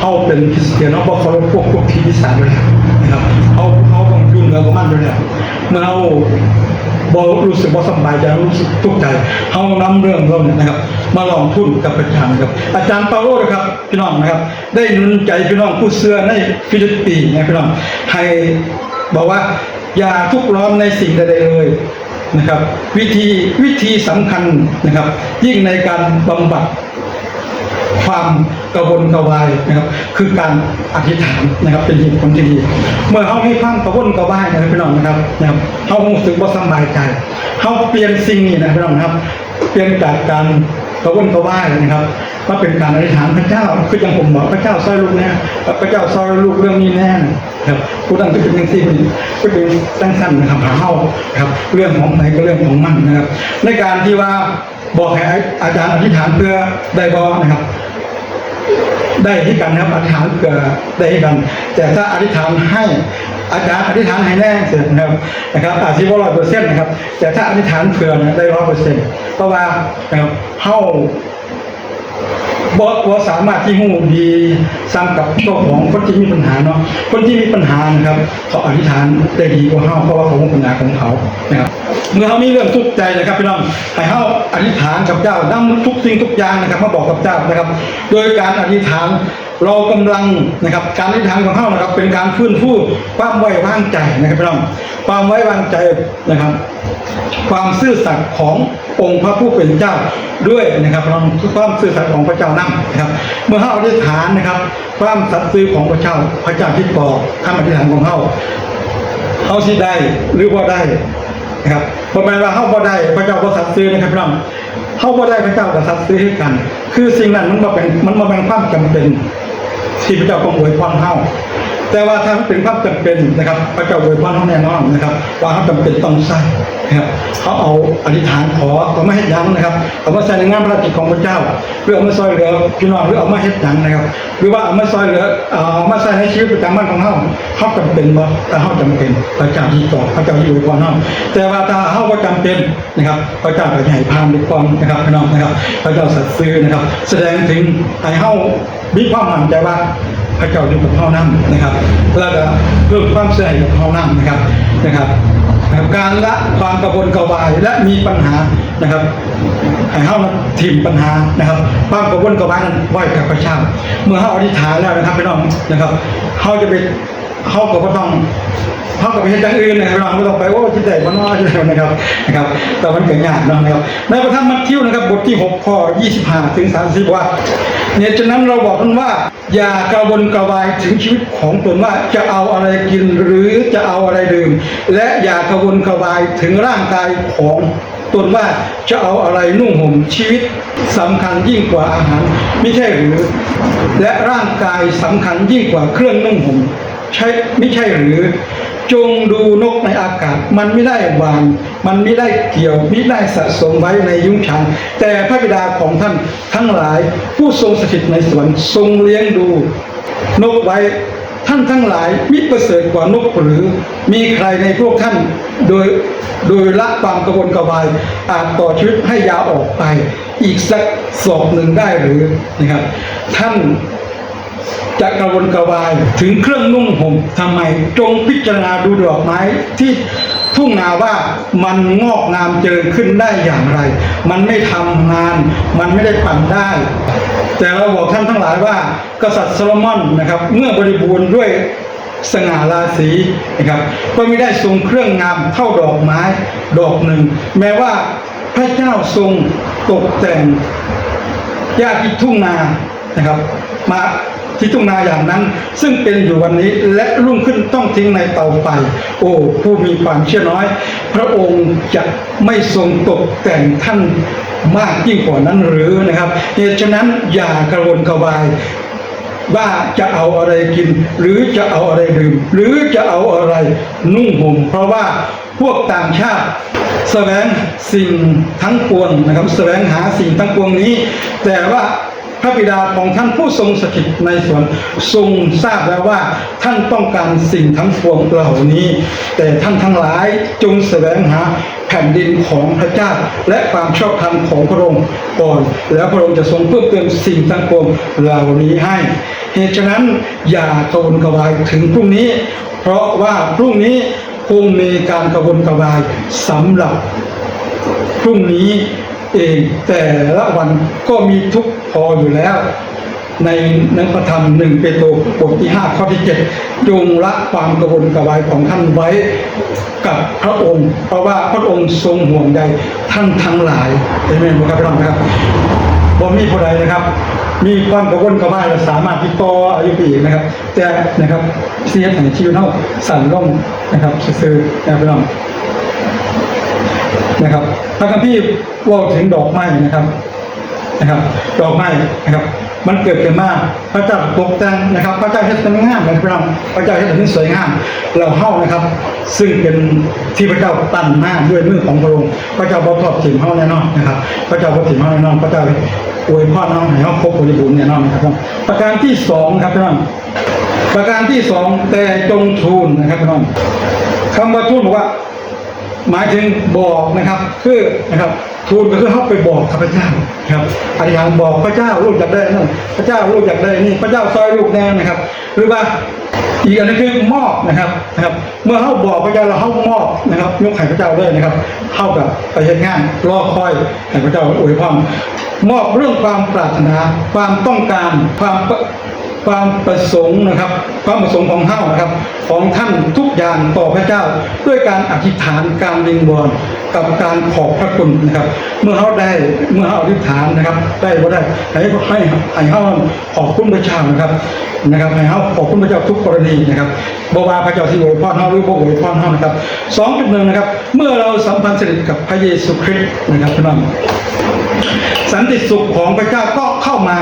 เขาเป็นคริสเตียนเขาบอกเขาพวกพวกที่อีสานเลยนะครับเขาเขาต้องยุ่งเหยิงกับมันด้วยแล้วเมื่อเราบอรู้สึกว่าสบายใจรู้สึกทุกข์ใจเขานำเรื่องเราเนี่ยนะครับ มาลองพูดกับอาจารย์ครับ อาจารย์เปาโลนะครับพี่น้องนะครับ ได้หนุนใจพี่น้องผู้เชื่อในฟิลิปปินส์นะพี่น้องให้บอกว่าอย่าทุกข์ร้อนในสิ่งใดเลยนะครับ วิธีวิธีสำคัญนะครับ ยิ่งในการบำบัด ความกระวนกระวายนะครับ คือการอธิษฐานนะครับเป็นเหตุผลที่ดี เมื่อเขาให้ความกระวนกระวายนะครับพี่น้องนะครับนะครับเขารู้สึกว่าสบายใจเขาเปลี่ยนสิ่งนี้นะพี่น้องครับ เปลี่ยนจากการกระวนกระวายนะครับมาเป็นการอธิษฐานพระเจ้าคืออย่างผมบอกพระเจ้าซอยลูกเนี่ยพระเจ้าซอยลูกเรื่องนี้แน่นะครับผู้ตั้งจะเป็นยังซี่ก็เป็นตั้งสั้นนะครับหาเฮาครับ เรื่องของไหนก็เรื่องของมันนะครับ ในการที่ว่า บอกให้อาจารย์อธิษฐานเพื่อได้บอนะครับ ได้ที่กันนะครับอธิษฐานเพื่อได้ที่กัน แต่ถ้าอธิษฐานให้อาจารย์อธิษฐานให้แน่เสร็จนะครับนะครับอาจจะว่าร้อยเปอร์เซ็นต์นะครับ แต่ถ้าอธิษฐานเผื่อนได้ร้อยเปอร์เซ็นต์เพราะว่านะครับเข้า บอสสามารถที่หูดีซ้ำกับเจ้าของคนที่มีปัญหาเนาะคนที่มีปัญหานะครับเขาอธิษฐานได้ดีกว่าเฮาเพราะว่าเขาปัญหาของเขานะครับเมื่อเขามีเรื่องทุกข์ใจนะครับพี่น้องให้เฮาอธิษฐานกับเจ้านำทุกสิ่งทุกอย่างนะครับมาบอกกับเจ้านะครับ โดยการอธิษฐาน เรากำลังนะครับการอธิษฐานของเฮานะครับเป็นการฟื้นฟูความไว้วางใจนะครับพี่น้องความไว้วางใจนะครับ ความซื่อสัตย์ขององค์พระผู้เป็นเจ้าด้วยนะครับเราความซื่อสัตย์ของพระเจ้านั่งนะครับ เมื่อเฮาอธิษฐานนะครับ ความสัตย์ซื่อของพระเจ้าพระเจ้าที่ก่อคำอธิษฐานของเฮาเฮาสิได้หรือบ่าได้นะครับเพราะแม้ว่าเฮาบ่ได้พระเจ้าก็สัตย์ซื่อนะครับพี่น้องเฮาบ่ได้พระเจ้าก็สัตย์ซื่อให้กัน คือสิ่งนั้นมันบ่เป็นมันบ่เป็นความจำเป็น ที่พระเจ้าต้องอวยพรเฮา แต่ว่าถ้าเป็นความจำเป็นนะครับ พระเจ้าอวยพรเฮาแน่นอนนะครับ ว่าเขาจำเป็นต้องใส่นะครับเขาเอาอธิษฐานขอเอามาให้ยังนะครับเอามาใส่ในงานพระราชกิจของพระเจ้าหรือเอามาซอยเหลือพี่น้องหรือเอามาเฮ็ดหยังนะครับ หรือว่าเอามาซอยเหลือเอามาใส่ในชีวิตประจำวันของเฮาเขาจำเป็นบ่แต่เฮาจำเป็นพระเจ้าที่ตอบพระเจ้าที่อวยพรเฮาแต่ว่าถ้าเฮาบ่จำเป็นนะครับ พระเจ้าก็ให้พานด้วยความนะครับพี่น้องนะครับ พระเจ้าสัตย์ซื่อนะครับ แสดงถึงให้เฮามีความมั่นใจว่าพระเจ้าอยู่กับเฮานั่นะครับแล้วก็เพิ่มความเสื่อมกับเฮานั่นะครับนะครับนะครับการละความกระวนกระวายและมีปัญหานะครับให้เฮามาทีมปัญหานะครับความกระวนกระวายนั้นไว้กับพระเจ้าเมื่อเฮาอธิษฐานแล้วนะครับพี่น้องนะครับเฮาจะไปเฮาก็ต้องเขากับไปเห็นอย่างอื่นนะครับเราไม่ต้องไปโอ้ที่ไหนมันน้อยที่ไหนนะครับนะครับ แต่มันเกิดยากนะนะครับในพระธรรมมัทธิวนะครับบทที่ 6 ข้อ 25 ถึง 30 ว่าเนี่ยฉะนั้นเราบอกกันว่า อย่ากระวนกระวายถึงชีวิตของตนว่าจะเอาอะไรกินหรือจะเอาอะไรดื่ม และอย่ากระวนกระวายถึงร่างกายของตนว่าจะเอาอะไรนุ่งห่มชีวิตสำคัญยิ่งกว่าอาหารไม่ใช่หรือ และร่างกายสำคัญยิ่งกว่าเครื่องนุ่งห่มใช่ไม่ใช่หรือ จงดูนกในอากาศ มันไม่ได้หวานมันไม่ได้เกี่ยวไม่ได้สะสมไว้ในยุ้งฉางแต่พระบิดาของท่านทั้งหลาย ผู้ทรงสถิตในสวรรค์ทรงเลี้ยงดู นกไว้ท่านทั้งหลายมิประเสริฐกว่านกหรือ มีใครในพวกท่านโดยโดยละความกระวนกระวายอาจต่อชีวิตให้ยาวออกไป อีกสักศอกหนึ่งได้หรือนะครับ ท่าน จะกระวนกระวายถึงเครื่องนุ่งห่มทำไมจงพิจารณาดูดอกไม้ที่ทุ่งนาว่ามันงอกงามเจริญขึ้นได้อย่างไร มันไม่ทำงาน มันไม่ได้ปั่นได้ แต่เราบอกท่านทั้งหลายว่า กษัตริย์โซโลมอนนะครับเมื่อบริบูรณ์ด้วยสง่าราศีนะครับก็ไม่ได้ทรงเครื่องงามเท่าดอกไม้ดอกหนึ่ง แม้ว่าพระเจ้าทรงตกแต่งหญ้าที่ทุ่งนานะครับ มา ที่ทุ่งนาอย่างนั้น ซึ่งเป็นอยู่วันนี้และรุ่งขึ้นต้องทิ้งในเตาไฟโอ้ผู้มีความเชื่อน้อย พระองค์จะไม่ทรงตกแต่งท่านมากยิ่งกว่านั้นหรือนะครับเหตุฉะนั้นอย่ากระวนกระวายว่าจะเอาอะไรกิน หรือจะเอาอะไรดื่ม หรือจะเอาอะไรนุ่งห่มเพราะว่าพวกต่างชาติแสวงสิ่งทั้งปวงนะครับแสวงหาสิ่งทั้งปวงนี้ แต่ว่า พระบิดาของท่านผู้ทรงสถิตในสวนทรงทราบแล้วว่าท่านต้องการสิ่งทั้งปวงเหล่านี้ แต่ท่านทั้งหลายจงแสวงหาแผ่นดินของพระเจ้า และความชอบธรรมของพระองค์ก่อน แล้วพระองค์จะทรงเพิ่มเติมสิ่งทั้งปวงเหล่านี้ให้ เหตุฉะนั้นอย่ากระวนกระวายถึงพรุ่งนี้ เพราะว่าพรุ่งนี้คงมีการกระวนกระวายสำหรับพรุ่งนี้ เองแต่ละวันก็มีทุกพออยู่แล้ว ในนังพระธรรมหนึ่งเปโตรบทที่ห้าข้อที่เจ็ดจงละความกระวนกระวายของท่านไว้กับพระองค์ เพราะว่าพระองค์ทรงห่วงใยท่านทั้งหลายเห็นไหมครับพี่น้องครับบ่มีผู้ใดนะครับ มีความกระวนกระวายและสามารถที่ต่ออายุปีนะครับ แต่นะครับเสียให้ชีวิตเราสั่นล่มนะครับ ซื่อๆนะครับพี่น้อง นะครับพระคัมภีร์ว่าถึงดอกไม้นะครับนะครับ ดอกไม้นะครับ มันเกิดขึ้นมาพระเจ้าตกแต่งนะครับ พระเจ้าเฮ็ดเป็นงามนะครับพี่น้องพระเจ้าเฮ็ดเป็นสวยงามเราเฮานะครับ ซึ่งเป็นที่พระเจ้าตั้งมาด้วยมือของพระองค์พระเจ้าบ่ทอดถิ่มเฮาแน่นอนนะครับ พระเจ้าบ่ถิ่มเฮาแน่นอนพระเจ้าอวยพรเฮาให้เฮาครบบริบูรณ์แน่นอนนะครับ ประการที่สองครับพี่น้องประการที่สองแต่จงทูลนะครับพี่น้องคำว่าทูลบอกว่า หมายถึงบอกนะครับคือนะครับทูลก็คือเข้าไปบอกข้าพเจ้าครับอธิษฐานบอกพระเจ้าลูกอยากได้นั่นพระเจ้าลูกอยากได้นี่พระเจ้าซอยลูกแน่นะครับ หรือว่าอีกอันนึงคือมอบนะครับนะครับ เมื่อเขาบอกพระเจ้าเราเขามอบนะครับยกให้พระเจ้าเลยนะครับเข้ากับไปเห็นงานรอคอยให้พระเจ้าอวยพรมอบเรื่องความปรารถนา ความต้องการความ ความประสงค์นะครับ ความประสงค์ของเฮ้านะครับ ของท่านทุกอย่างต่อพระเจ้า ด้วยการอธิษฐานการวิงวอนกับการขอบพระคุณนะครับ เมื่อเขาได้เมื่อเขาอธิษฐานนะครับ ได้บ่ได้ให้ให้ให้เขาขอบคุณพระเจ้านะครับนะครับให้เขาขอบคุณพระเจ้าทุกกรณีนะครับบวาพระเจ้าที่อวยพรเขาหรือบ่อวยพรเขานะครับสองจุดหนึ่งนะครับ เมื่อเราสัมพันธ์สนิทกับพระเยซูคริสต์นะครับพี่น้องสันติสุขของพระเจ้าก็เข้ามา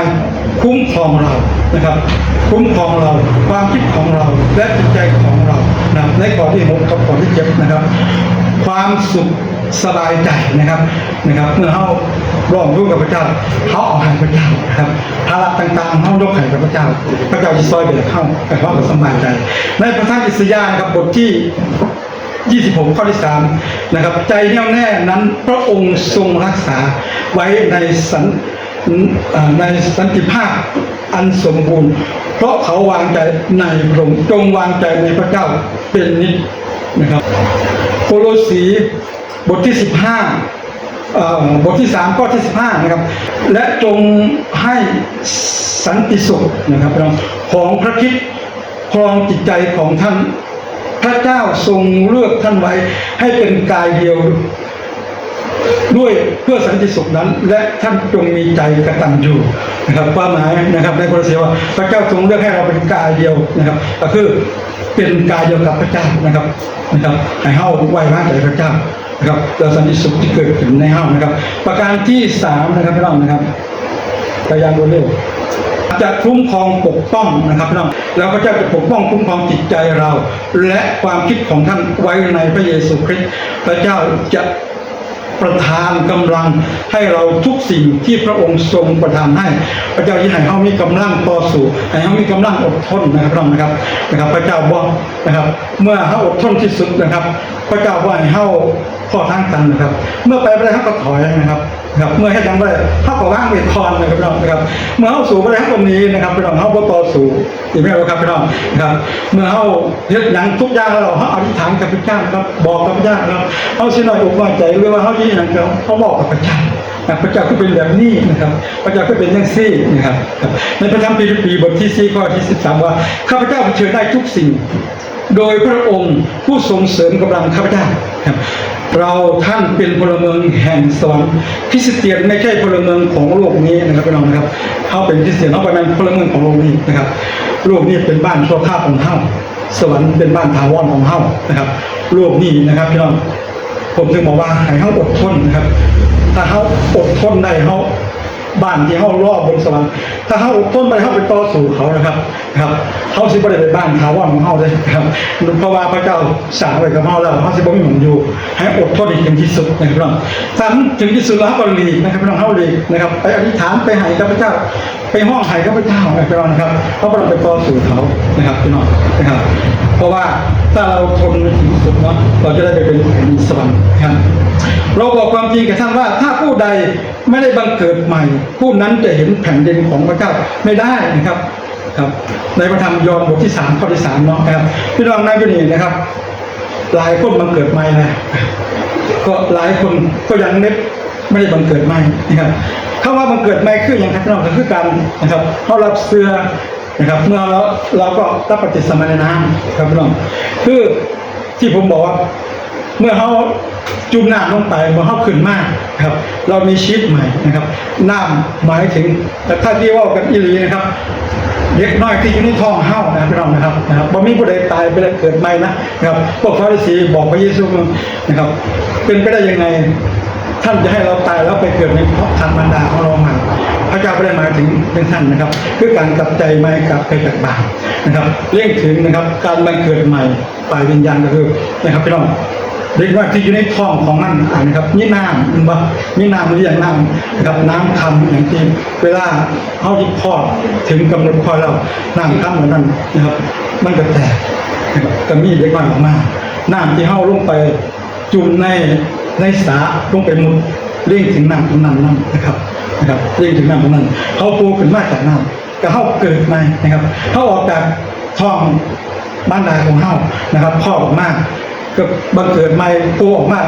คุ้มครองเรานะครับ คุ้มครองเราความคิดของเราและจิตใจของเรานะในก่อนที่หกกับก่อนที่เจ็ดนะครับ ความสุขสบายใจนะครับนะครับ เมื่อเขาร่วมรู้กับพระเจ้าเขาเอาให้พระเจ้านะครับภาระต่างๆเขายกให้กับพระเจ้า พระเจ้าจะซอยเดือดเข้าแต่เขาก็สบายใจ ในพระธรรมอิสยาห์นะครับบทที่26ข้อที่3นะครับ ใจแน่วแน่นั้นพระองค์ทรงรักษาไว้ในสัน ในสันติภาพอันสมบูรณ์ เพราะเขาวางใจในพระองค์จงวางใจในพระเจ้าเป็นนิจนะครับ โคโลสีบทที่ 15 บทที่ 3 ข้อที่ 15 นะครับ และจงให้สันติสุขนะครับของพระคิดครองจิตใจของท่าน พระเจ้าทรงเลือกท่านไว้ให้เป็นกายเดียวด้วย พื่อสันติสุขนั้น และท่านจงมีใจกระตัญญูนะครับความหมายนะครับในคนเสียว่าพระเจ้าทรงเลือกให้เราเป็นกายเดียวนะครับ ก็คือเป็นกายเดียวกับพระเจ้านะครับนะครับให้เฮาไว้วางใจพระเจ้านะครับแล้วสันติสุขที่เกิดขึ้นในเฮานะครับ ประการที่สามนะครับพี่น้องนะครับพยายามรวดเร็วจะคุ้มครองปกป้องนะครับพี่น้องแล้วพระเจ้าจะปกป้องคุ้มครองจิตใจเรา และความคิดของท่านไว้ในพระเยซูคริสต์พระเจ้าจะ ประทานกำลังให้เราทุกสิ่งที่พระองค์ทรงประทานให้ พระเจ้าที่ให้เขามีกำลังต่อสู้ให้เขามีกำลังอดทนนะครับพี่น้องนะครับนะครับ พระเจ้าบอกนะครับ เมื่อเขาอดทนที่สุดนะครับ พระเจ้าว่าให้เขาข้อทางตันนะครับ เมื่อไปไม่ได้เขาก็ถอยนะครับครับเมื่อให้ยังได้เขาก็ว่างเวทคอนนะครับพี่น้องนะครับเมื่อเขาสู่ไม่ได้เขาตรงนี้นะครับพี่น้องเขาบ่ต่อสู้อีกไม่รู้ครับพี่น้องนะครับ เมื่อเขาเฮ็ดหยังทุกอย่างแล้วเขาอธิษฐานกับพระเจ้าครับบอกกับพระเจ้าครับเขาสิน้อยอกน้อยใจหรือว่าเขาที่หยังเขาเขาบอกกับพระเจ้าพระเจ้าก็เป็นแบบนี้นะครับ พระเจ้าก็เป็นอย่างซี่นะครับ ในพระธรรมปีปีบทที่4ข้อที่13ว่าข้าพเจ้าเผชิญได้ทุกสิ่ง โดยพระองค์ผู้ทรงเสริมกำลังข้าพเจ้าครับเราท่านเป็นพลเมืองแห่งสวรรค์คริสเตียนไม่ใช่พลเมืองของโลกนี้นะครับพี่น้องนะครับเขาเป็นคริสเตียนเขาเป็นพลเมืองของโลกนี้นะครับโลกนี้เป็นบ้านชั่วคราวของเฮาสวรรค์เป็นบ้านถาวรของเฮานะครับโลกนี้นะครับพี่น้อง ผมถึงบอกว่าให้เขาอดทนนะครับ ถ้าเขาอดทนได้เขาบ้านที่เฮารอบบนสวรรค์ถ้าเฮาอดทนไปเฮาไปต่อสู้เขานะครับ ครับเฮาสิบ่ได้ไปบ้านถาวรของเฮาเลยครับเพราะว่าพระเจ้าสร้างไว้กับเฮาแล้วเฮาสิบ่มีหยังอยู่ ให้อดทนอีกถึงที่สุดนะครับพี่น้องถ้าถึงที่สุดแล้วก็หลีกนะครับพี่น้องเฮาหลีกนะครับไปอธิษฐานไปให้กับพระเจ้า ไปห้องไห้กับพระเจ้านะครับพี่น้องนะครับเพราะเราไปต่อสู้เขานะครับพี่น้องนะครับ เพราะว่าถ้าเราทนไปถึงสุดเนาะเราจะได้ไปเป็นแผ่นดินสวรรค์ครับเราบอกความจริงกับท่านว่าถ้าผู้ใดไม่ได้บังเกิดใหม่ ผู้นั้นจะเห็นแผ่นดินของพระเจ้าไม่ได้นะครับครับในพระธรรมยอห์นบทที่สามข้อที่สามเนาะครับพี่น้องน่ายพี่นี่นะครับ หลายคนบังเกิดใหม่นะก็หลายคนก็ยังเน็บไม่ได้บังเกิดใหม่นะครับคำว่าบังเกิดใหม่คืออย่างไรพี่น้องก็คือการนะครับเขารับเสื้อ นะครับเมื่อเราเราก็รับปฏิสมานน้ำครับพี่น้องคือที่ผมบอกว่า เมื่อเขาจุ่มน้ำลงไปเมื่อเขาขึ้นมากครับ เรามีชีวิตใหม่นะครับน้ำหมายถึงแต่ถ้าที่ว่ากันอีหลีนะครับเด็กน้อยที่อยู่ในท้องเฮานะพี่น้องนะครับนะครับบ่มีผู้ใดตายไปแล้วเกิดใหม่นะครับพวกฟาริสีบอกพระเยซูนะครับ เป็นไปได้ยังไงท่านจะให้เราตายแล้วไปเกิดในท้องทานมารดาของเราใหมา พระเจ้าไม่ได้หมายถึงเป็นท่านนะครับ คือการกลับใจใหม่กลับไปจากบาปนะครับเรื่องถึงนะครับการบังเกิดใหม่ฝ่ายวิญญาณก็คือนะครับพี่น้องเด็กน้อยที่อยู่ในท้องของมันนะครับมีน้ำมันบ่มีน้ำหรืออย่างน้ำนะครับน้ำคำอย่างที่เวลาเขาที่คลอดถึงกำหนดคอดแล้วน้ำคำเหมือนนั้นนะครับ มันก็แตกนะครับก็มีเด็กน้อยออกมาน้ำที่เขาลงไปจุ่มในในสาลงไปมุด เร่งถึงน้ำของนั่นนั่นนะครับนะครับเร่งถึงน้ำของนั่นเขาปูขึ้นมาจากน้ำก็เขาเกิดมานะครับเขาออกจากท้องบ้านนาของเขานะครับพ่อออกมาก็บังเกิดใหม่ปูออกมา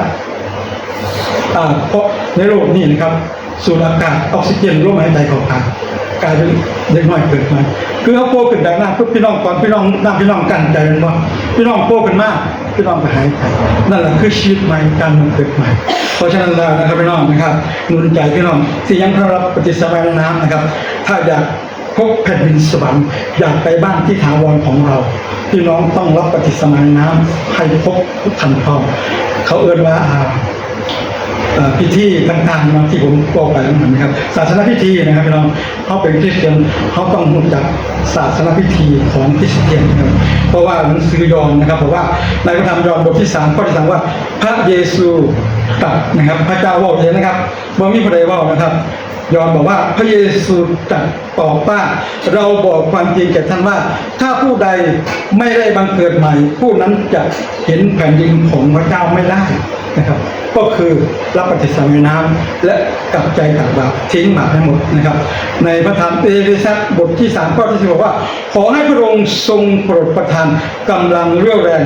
อ่าเพราะในโลกนี้นะครับ สูดอากาศออกซิเจนร่วมหายใจเข้าปา กลายเป็นเด็กน้อยเกิดมาคือเขาโตขึ้นจากน้ำปุ๊บพี่น้องก่อนพี่น้องน้ำพี่น้องกันใจเป็นว่าพี่น้องโตขึ้นมากพี่น้องก็หายใจนั่นแหละคือชีวิตใหม่การมันเกิดใหม่ เพราะฉะนั้นแล้วนะครับพี่น้องนะครับหนุนใจพี่น้องที่ยังเข้ารับปฏิสัมัยน้ำนะครับ ถ้าอยากพบแผ่นดินสวรรค์อยากไปบ้านที่ถาวรของเรา พี่น้องต้องรับปฏิสมัยน้ำให้พบทันทอเขาเอื้อนว่าอ่า พิธีต่างๆเนาะที่ผมบอกไปนะครับ ศาสนาพิธีนะครับพี่น้องเขาเป็นคริสเตียนเขาต้องรู้จักศาสนาพิธีของคริสเตียนนะครับเพราะว่าหนังสือยอห์นนะครับบอกว่าในพระธรรมยอห์นบทที่สามข้อที่สามว่าพระเยซูตัดนะครับ พระเจ้าบอกเองนะครับบ่มีพระใดว่านะครับ ยอห์นบอกว่าพระเยซูตรัสตอบว่าเราบอกความจริงแก่ท่านว่า ถ้าผู้ใดไม่ได้บังเกิดใหม่ ผู้นั้นจะเห็นแผ่นดินของพระเจ้าไม่ได้นะครับ ก็คือรับปฏิสัมยน้ำและกลับใจจากบาปทิ้งบาปให้หมดนะครับ ในพระธรรมเอเฟซัสบทที่สามข้อที่สิบบอกว่า ขอให้พระองค์ทรงโปรดประทานกำลังเรี่ยวแรง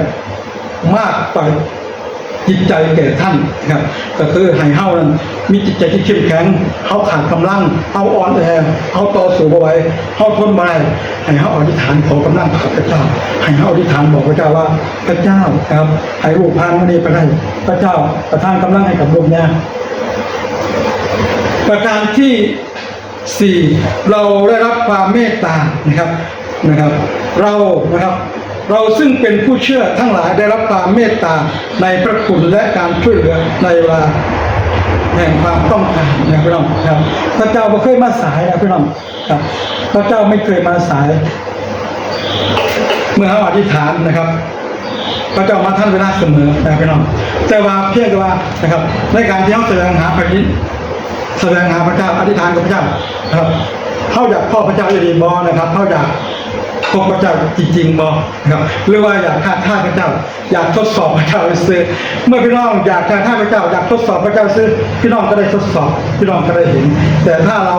มากไป จิตใจแก่ท่านนะครับก็คือให้เฮานั้นมีจิตใจที่เข้มแข็งเฮาขาดกำลังเฮาอ่อนแอเฮาต่อสู้บ่ไหวเฮาทนบ่ได้ให้เฮาอธิษฐานขอกำลังกับพระเจ้า ให้เฮาอธิษฐานบอกพระเจ้าว่าพระเจ้าครับให้ลูกพานมานี่ไปได้พระเจ้าประทานกำลังให้กับลูกเนี่ยประการที่สี่เราได้รับความเมตตานะครับนะครับ เรานะครับ เราซึ่งเป็นผู้เชื่อทั้งหลายได้รับความเมตตาในพระคุณและการช่วยเหลือในเวลาแห่งความต้องการนะพี่น้องครับ พระเจ้าไม่เคยมาสายนะพี่น้องครับ พระเจ้าไม่เคยมาสาย เมื่อเขาอธิษฐานนะครับ พระเจ้ามาท่านเวลาเสมอนะพี่น้องแต่ว่าเพียงแต่ว่านะครับ ในการที่เขาแสดงหาพระยินแสดงหาพระเจ้าอธิษฐานกับพระเจ้านะครับ เขาอยากพ่อพระเจ้าจะดีบอนะครับ เขาอยากพบพระเจ้าจริงๆบอนะครับหรือว่าอยากท้าทาพระเจ้า อยากทดสอบพระเจ้าซื้อเมื่อพี่น้องอยากท้าทาพระเจ้า อยากทดสอบพระเจ้าซื้อพี่น้องก็ได้ทดสอบพี่น้องก็ได้เห็น แต่ถ้าเรา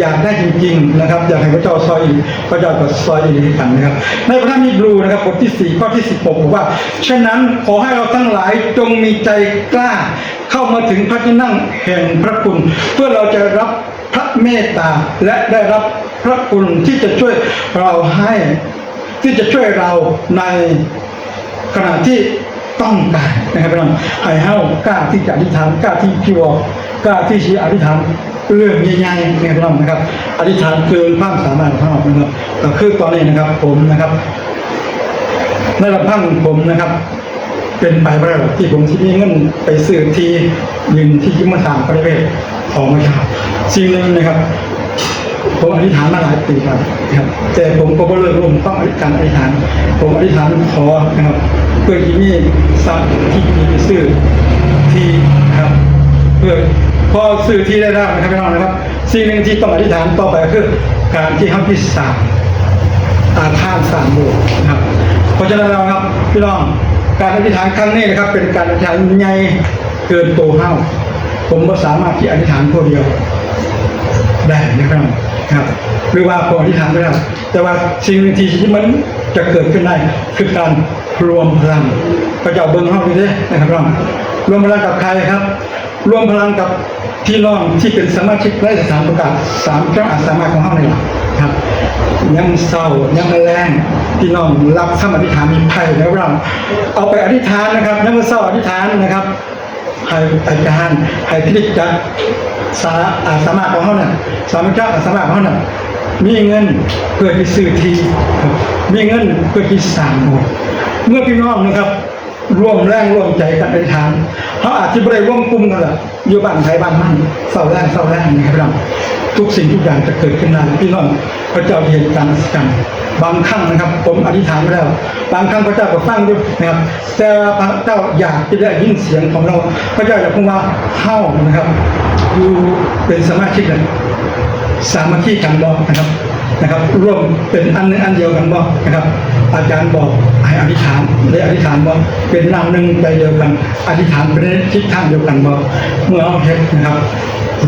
อยากได้จริง ๆนะครับ อยากให้พระเจ้าซอยอีกพระเจ้าก็ซอยอีกกันนะครับ ในพระธรรมฮีบรูนะครับบทที่สี่ข้อที่สิบหกบอกว่าฉะนั้นขอให้เราทั้งหลายจงมีใจกล้า เข้ามาถึงพระที่นั่งแห่งพระคุณ เพื่อเราจะรับ พระเมตตาและได้รับพระคุณที่จะช่วยเราให้ ที่จะช่วยเราในขณะที่ต้องการนะครับพี่น้องให้เฮากล้าที่จะอธิษฐานกล้าที่พิวกล้าที่จะอธิษฐานเรื่องใหญ่ๆนะครับพี่น้องนะครับ อธิษฐานเกินความสามารถของเรานะครับก็คือตอนนี้นะครับผมนะครับในลำพังผมนะครับ เป็นไปไม่ได้หรอกที่ผมที่มีเงินไปซื้อที่ยืนที่ยิมมาสามประเวศของพระเจ้าสิ่งหนึ่งนะครับผมอธิษฐานมาหลายปีครับครับ แต่ผมก็บ่เลิกลมต้องอธิษฐานอธิษฐาน ผมอธิษฐานขอนะครับ เพื่อที่นี่ทรัพย์ที่มีไปซื้อที่ครับ เพื่อพอซื้อที่ได้แล้วนะครับพี่น้องนะครับ สิ่งหนึ่งที่ต้องอธิษฐานต่อไปคือ การที่ห้ามที่สามอาคารสางโบสถ์นะครับ เพราะฉะนั้นเราครับพี่น้อง การอธิษฐานครั้งนี้นะครับ เป็นการอธิษฐานใหญ่เกินโตัวเฮาผมก็สามารถที่อธิษฐานคนเดียวได้นะครับครับหรือว่าพออธิษฐานไปแล้วแต่ว่าสิ่งหนึ่งที่มันจะเกิดขึ้นได้คือการรวมพลังพระเจ้าเบิ้งห้องนี้เด้นะครับน้องรวมพลังกับใครครับ รวมพลังกับพี่น้องที่เป็นสมาชิกในสถานประกาศสามเจ้าอาสามารถของห้องนี่แหละ ครับ ยังเศร้ายังแมลงพี่น้องรับคำอธิษฐานมีไพ่แล้วเราเอาไปอธิษฐานนะครับยังเศร้าอธิษฐานนะครับให้อาจารย์ให้พิจิตรสาอาสามารถของเขาเนี่ยสามเจ้าอาสามารถของเขาเนี่ยมีเงินเพื่อที่ซื้อทีมีเงินเพื่อที่สร้างโบสถ์เมื่อพี่น้องนะครับ ร่วมแรงร่วมใจกันในทางเขาอาจจะไม่ได้ร่วมกลุ่มกันหรอยู่บ้านไทยบ้านมันเศร้าแรงเศร้าแรงนะครับพี่น้องทุกสิ่งทุกอย่างจะเกิดขึ้นได้พี่น้องพระเจ้าเห็นการกันบางครั้งนะครับ ผมอธิษฐานไปแล้ว บางครั้งพระเจ้าก็ฟังด้วยนะครับแต่ว่าพระเจ้าอยากจะได้ยินเสียงของเรา พระเจ้าอยากพูดว่าเข้านะครับอยู่เป็นสมาชิกเลยสามัคคีกันบอกนะครับ นะครับ ร่วมเป็นอันหนึงอันเดียวกันบอกนะครับ อาจารย์บอกให้อธิษฐานได้อธิษฐานบอกเป็นนามหนึ่งใจเดียวกัน อธิษฐานไปในทิศทางเดียวกันบอกเมื่อเอาเฮ็นะครับ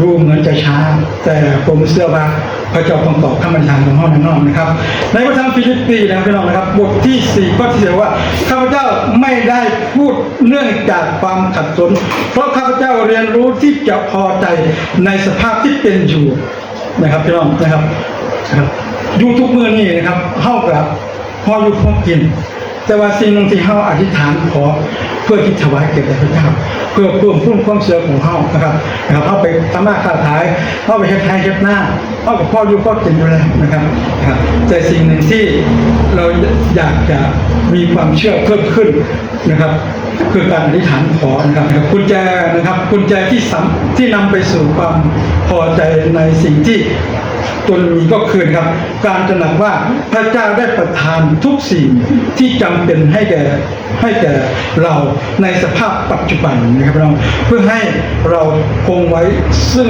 รู้เหมือนจะช้า แต่ผมเชื่อว่าพระเจ้าต้องตอบคำบัญชาของห้องแน่นอนนะครับ ในพระธรรมฟิลิปปีนะครับพี่น้องนะครับบทที่4ข้อที่เสียว่าข้าพเจ้าไม่ได้พูดเนื่องจากความขัดสน เพราะข้าพเจ้าเรียนรู้ที่จะพอใจในสภาพที่เป็นอยู่ นะครับพี่น้องนะครับนะครับ อยู่ทุกเมื่อนี่นะครับเข้ากับพออยู่พอกิน แต่ว่าสิ่งหนึ่งที่เฮาอธิษฐานขอเพื่อที่ถวายเกียรติพระเจ้าเพื่อเพิ่มพูนความเชื่อของเฮานะครับนะครับเฮาไปทำมาค้าขายเฮาไปเฮ็ดไทยเฮ็ดหน้าเฮากับพ่ออยู่พ่อกินอยู่แล้วนะครับครับแต่สิ่งหนึ่งที่เราอยากจะมีความเชื่อเพิ่มขึ้นนะครับคือการอธิษฐานขอนะครับครับกุญแจนะครับกุญแจที่สำที่นำไปสู่ความพอใจในสิ่งที่ ตัวนี้ก็คือนครับ การตระหนักว่าพระเจ้าได้ประทานทุกสิ่งที่จำเป็นให้แก่ให้แก่เราในสภาพปัจจุบันนะครับเราเพื่อให้เราคงไว้ซึ่ง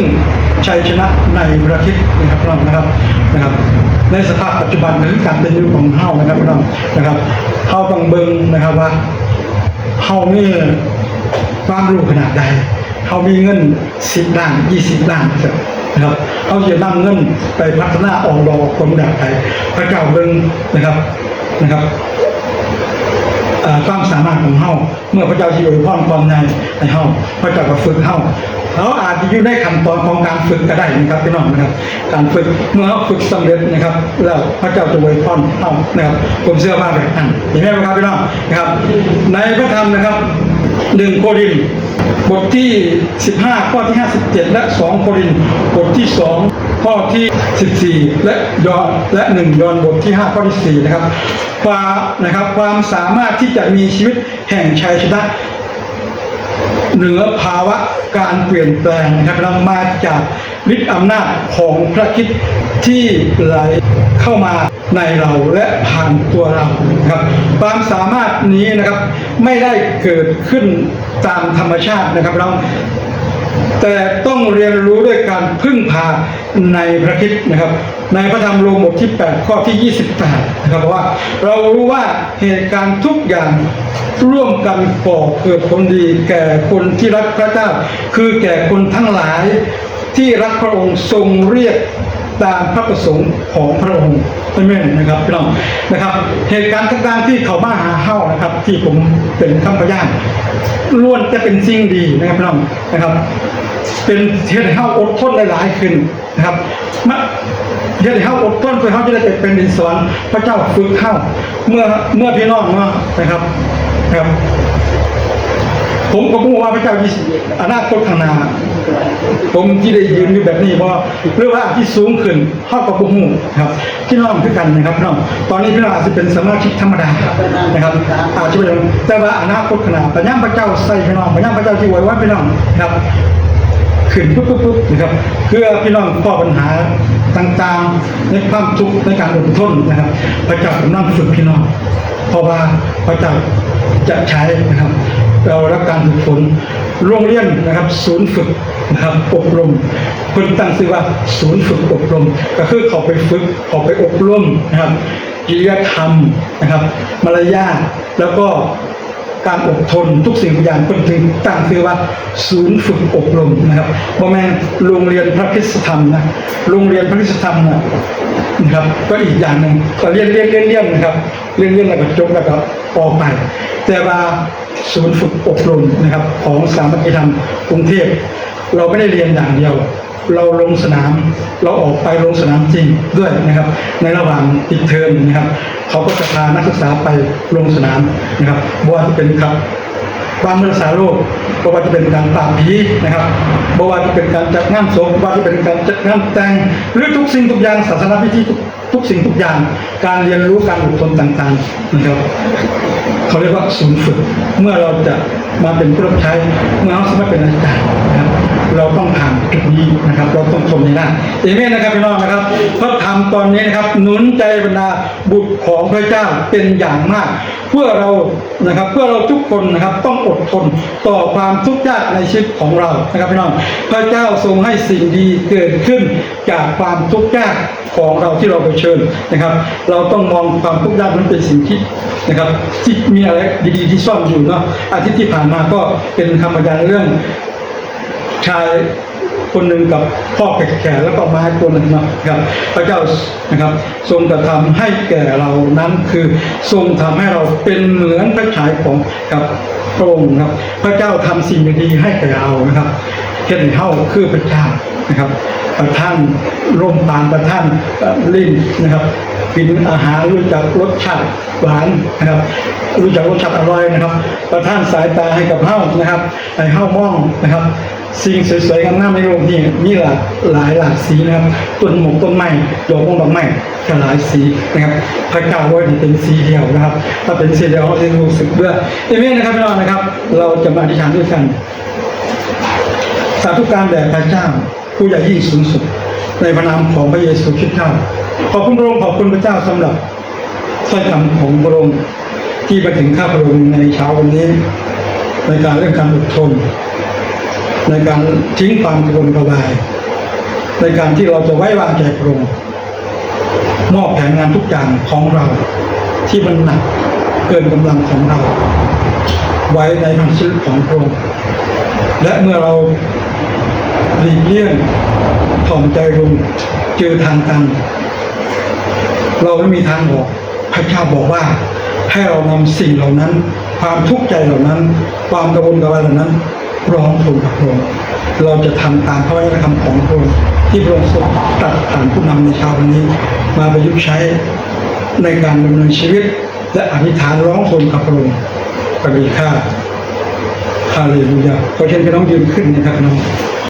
ชัยชนะในประเทศนะครับเรานะครับนะครับ ในสภาพปัจจุบันหรือการเป็นอยู่ของเฮานะครับเรานะครับเฮาต้องเบิงนะครับว่าเฮานี่ความรู้ขนาดใดเขามีเงินสิบล้านยี่สิบล้าน นะครับเขาจะนำเงินไปพัฒนาองค์รอกผลแบบไทยพระเจ้าเบิ่งนะครับนะครับความสามารถของเฮาเมื่อพระเจ้าที่อวยพรความในในเฮาพระเจ้าก็ฝึกเฮา เขาอาจจะอยู่ในขั้นตอนของการฝึกก็ได้นะครับพี่น้องนะครับการฝึกเมื่อฝึกสำเร็จนะครับ แล้วพระเจ้าจะอวยพรเฮานะครับผมเชื่อว่าแบบนั้นเห็นไหมครับพี่น้องนะครับ ในพระธรรมนะครับหนึ่งโครินบทที่ 15 ข้อที่ 57 และ 2 โครินบทที่ 2 ข้อที่ 14 และยอนและ1ยอนบทที่ 5 ข้อที่ 4 นะครับความนะครับความสามารถที่จะมีชีวิตแห่งชัยชนะ เหนือภาวะการเปลี่ยนแปลงนะครับเรามาจากฤทธิ์อำนาจของพระคิดที่ไหลเข้ามาในเราและผ่านตัวเราครับความสามารถนี้นะครับไม่ได้เกิดขึ้นตามธรรมชาตินะครับเรา แต่ต้องเรียนรู้ด้วยการพึ่งพาในพระคิดนะครับ ในพระธรรมโรมบทที่ 8 ข้อที่ 28 นะครับว่า เรารู้ว่าเหตุการณ์ทุกอย่างร่วมกันก่อเกิดผลดีแก่คนที่รักพระเจ้า คือแก่คนทั้งหลายที่รักพระองค์ทรงเรียก ตามพระประสงค์ของพระองค์อาเมนนะครับพี่น้องนะครับ เหตุการณ์ต่างๆที่เขามาหาเฮ้านะครับ ที่ผมเป็นข้าพยานล้วนจะเป็นสิ่งดีนะครับพี่น้องนะครับ เป็นเฮ็ดให้เฮาอดทนหลายๆขึ้นนะครับมะเฮ็ดให้เฮาอดทนเพื่อเฮาจะได้เป็นดินสวรรค์พระเจ้าฝึกเฮาเมื่อเมื่อพี่น้องเนาะนะครับนะครับ ผมก็พูดว่าพระเจ้ายี่สิบอนาคตข้างหน้าผมที่ได้ยืนอยู่แบบนี้เพราะเรื่องว่าที่สูงขึ้นเท่ากับบุ้งครับพี่น้องคือกันนะครับพี่น้องตอนนี้พี่น้องอาจจะเป็นสมาชิกธรรมดานะครับอาจจะเป็นแต่ว่าอนาคตข้างหน้าปัญญาพระเจ้าใส่พี่น้องปัญญาพระเจ้าที่ไว้ว่าพี่น้องครับขึ้นปุ๊บปุ๊บปุ๊บนะครับเพื่อพี่น้องข้อปัญหาต่างๆในความทุกข์ในการอดทนนะครับ พระเจ้ากำลังฝึกพี่น้องเพราะว่าพระเจ้าจะใช้นะครับ เรารับการฝึกฝนโรงเรียนนะครับ ศูนย์ฝึกนะครับอบรมคนตั้งชื่อว่าศูนย์ฝึกอบรม ก็คือเขาไปฝึกเขาไปอบรมนะครับจริยธรรมนะครับ มารยาทแล้วก็ การอดทนทุกสิ่งทุกอย่างเป็นถึงตั้งชื่อว่าศูนย์ฝึกอบรมนะครับบ่แม่โรงเรียนพระคริสธรรมนะโรงเรียนพระคริสธรรมนะนะครับ ก็อีกอย่างหนึ่งก็เรียนเรียนเรียนเรียนนะครับเรียนเรียนแล้วก็จบแล้วก็ออกไป แต่ว่าศูนย์ฝึกอบรมนะครับ ของสามัคคีธรรมกรุงเทพเราไม่ได้เรียนอย่างเดียว เราลงสนาม เราออกไปลงสนามจริงด้วยนะครับ ในระหว่างปิดเทอมนะครับ เขาก็จะพานักศึกษาไปลงสนามนะครับบว่าจะเป็นครับความรักษาโรคบว่าจะเป็นการปราบผีนะครับบว่าจะเป็นการจัดงานศพบว่าจะเป็นการจัดงานแต่งหรือทุกสิ่งทุกอย่างศาสนาพิธีทุก ทุกสิ่งทุกอย่างการเรียนรู้การอดทนต่างๆนะครับเขาเรียกว่าศูนย์ฝึก เมื่อเราจะมาเป็นผู้รับใช้เมื่อเราสามารถเป็นอาจารย์นะครับเราต้องผ่านจุดนี้นะครับ เราต้องทนในหน้าเอเมนนะครับพี่น้องนะครับพระธรรมตอนนี้นะครับหนุนใจบรรดาบุตรของพระเจ้าเป็นอย่างมาก เพื่อเรานะครับเพื่อเราทุกคนนะครับต้องอดทนต่อความทุกข์ยากในชีวิตของเรานะครับพี่น้องพระเจ้าทรงให้สิ่งดีเกิดขึ้นจากความทุกข์ยากของเราที่เราเผชิญนะครับ เราต้องมองความทุกข์ยากนั้นเป็นสิ่งที่นะครับที่มีอะไรดีๆที่ซ่อนอยู่เนาะอาทิตย์ที่ผ่านมาก็เป็นคำบรรยายเรื่องชาย คนหนึ่งกับพ่อแก่ๆแล้วก็ไม้ตัวหนึ่งนะครับ พระเจ้านะครับทรงกระทำให้แก่เรานั้นคือทรงทำให้เราเป็นเหมือนพระฉายของกับพระองค์ครับ พระเจ้าทำสิ่งดีๆให้แก่เรานะครับเช่นเท่าคือพระเจ้านะครับประท่านร่มปานประท่านลิ้นนะครับกินอาหารรู้จักรสชาติหวานนะครับ รู้จักรสชาติอร่อยนะครับ ประท่านสายตาให้กับเฮ้านะครับให้เฮ้ามองนะครับ สิ่งสวยๆงามๆในโลกนี้มีหลากหลายหลากสีนะครับต้นหมกต้นไม้ดอกมงดอกไม้ก็หลายสีนะครับพระเจ้าว่าเป็นสีเดียวนะครับ ถ้าเป็นสีเดียวเราจะรู้สึกเบื่อเอเมนนะครับพี่น้องนะครับ เราจะมาอธิษฐานด้วยกันสาธุการแด่พระเจ้า ผู้ใหญ่ยิ่งสูงสุด ในพระนามของพระเยซูคริสต์เจ้าขอบคุณพระองค์ขอบคุณพระเจ้าสำหรับถ้อยคำของพระองค์ที่มาถึงข้าพระองค์ในเช้าวันนี้ในการเรื่องการอดทน ในการทิ้งความกระวนกระวาย ในการที่เราจะไว้วางใจพระองค์มอบแผนงานทุกอย่างของเรา ที่มันหนักเกินกำลังของเรา ไว้ในพระชีวิตของพระองค์และเมื่อเราหลีกเลี่ยงถ่อมใจลงเจอทางตันเราไม่มีทางออกพระเจ้าบอกว่า ให้เรานำสิ่งเหล่านั้น ความทุกข์ใจเหล่านั้น ความกระวนกระวายเหล่านั้น ร้องทูลกับพระองค์เราจะทำตามพระวจนะคำของพระองค์ที่พระองค์ทรงตรัสผ่านผู้นำในเช้าวันนี้ มาประยุกต์ใช้ในการดำเนินชีวิต และอธิษฐานร้องทูลกับพระองค์ประมีค่าฮาเลลูยาขอเชิญพี่น้องยืนขึ้นนะครับน้อง